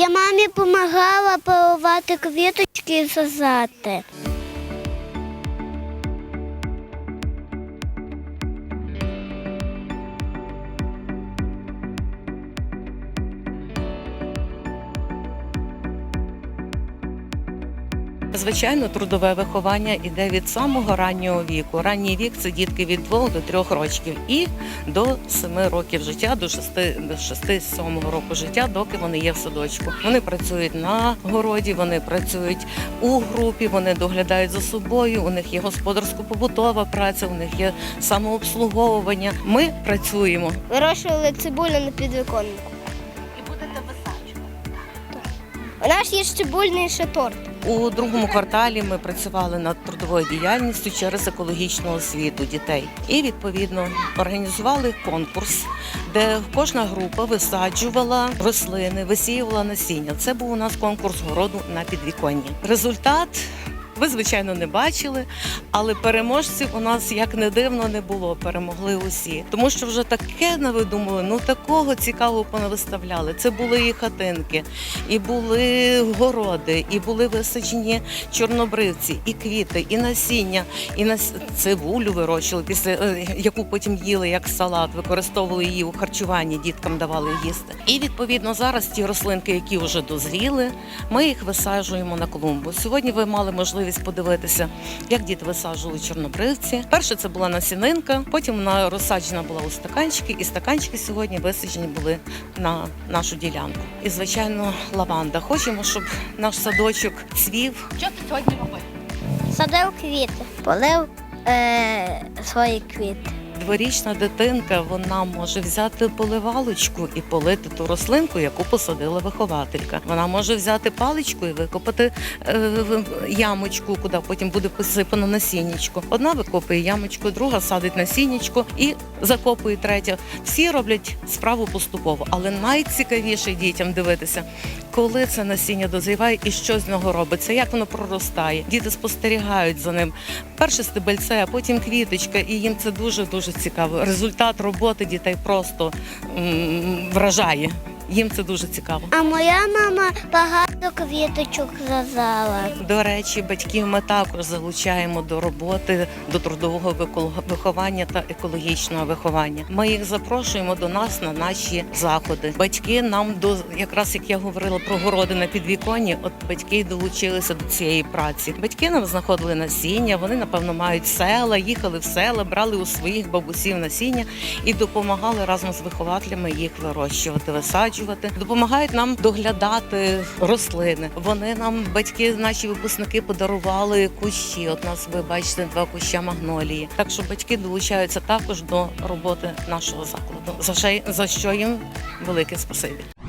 Я мамі допомагала поливати квіточки і сажати. Звичайно, трудове виховання іде від самого раннього віку. Ранній вік це дітки від 2 до 3 років і до 7 років життя, до 6, до 6-7 року життя, доки вони є в садочку. Вони працюють на городі, вони працюють у групі, вони доглядають за собою. У них є господарсько-побутова праця, у них є самообслуговування. Ми працюємо. Вирощували цибулю на підвіконнику. І будете висаджувати. У нас є цибульний ще торт. У другому кварталі ми працювали над трудовою діяльністю через екологічну освіту дітей. І відповідно організували конкурс, де кожна група висаджувала рослини, висіювала насіння. Це був у нас конкурс городу на підвіконні. Результат. Ви, звичайно, не бачили, але переможців у нас, як не дивно, не було. Перемогли усі. Тому що вже таке не видумали, ну такого цікавого понавиставляли. Це були і хатинки, і були городи, і були висаджені чорнобривці, і квіти, і насіння, і нас... цибулю вирощували, після е, яку потім їли як салат, використовували її у харчуванні, діткам давали їсти. І відповідно зараз ті рослинки, які вже дозріли, ми їх висаджуємо на клумбу. Сьогодні ви мали можливість подивитися, як діти висаджували чорнобривці. Перше це була насінинка, потім вона розсаджена була у стаканчики, і стаканчики сьогодні висаджені були на нашу ділянку. І звичайно, лаванда. Хочемо, щоб наш садочок цвів. Що ти сьогодні робив? Садив квіти, полив е, свої квіти. Дворічна дитинка вона може взяти поливалочку і полити ту рослинку, яку посадила вихователька. Вона може взяти паличку і викопати е, ямочку, куди потім буде посипано насіннячко. Одна викопує ямочку, друга садить насіннячко і закопує третя. Всі роблять справу поступово, але найцікавіше дітям дивитися, коли це насіння дозріває і що з нього робиться, як воно проростає. Діти спостерігають за ним. Перше стебельце, а потім квіточка, і їм це дуже дуже цікаво. Результат роботи дітей просто м, вражає. Їм це дуже цікаво. А моя мама багато квіточок зв'язала. До речі, батьків ми також залучаємо до роботи, до трудового виховання та екологічного виховання. Ми їх запрошуємо до нас на наші заходи. Батьки нам до якраз як я говорила про городи на підвіконні, от батьки долучилися до цієї праці. Батьки нам знаходили насіння. Вони напевно мають села, їхали в села, брали у своїх бабусів насіння і допомагали разом з вихователями їх вирощувати, висаджувати. Допомагають нам доглядати рослини. Вони нам, батьки, наші випускники, подарували кущі. От нас ви бачите два куща магнолії. Так що батьки долучаються також до роботи нашого закладу. За що їм велике спасибі.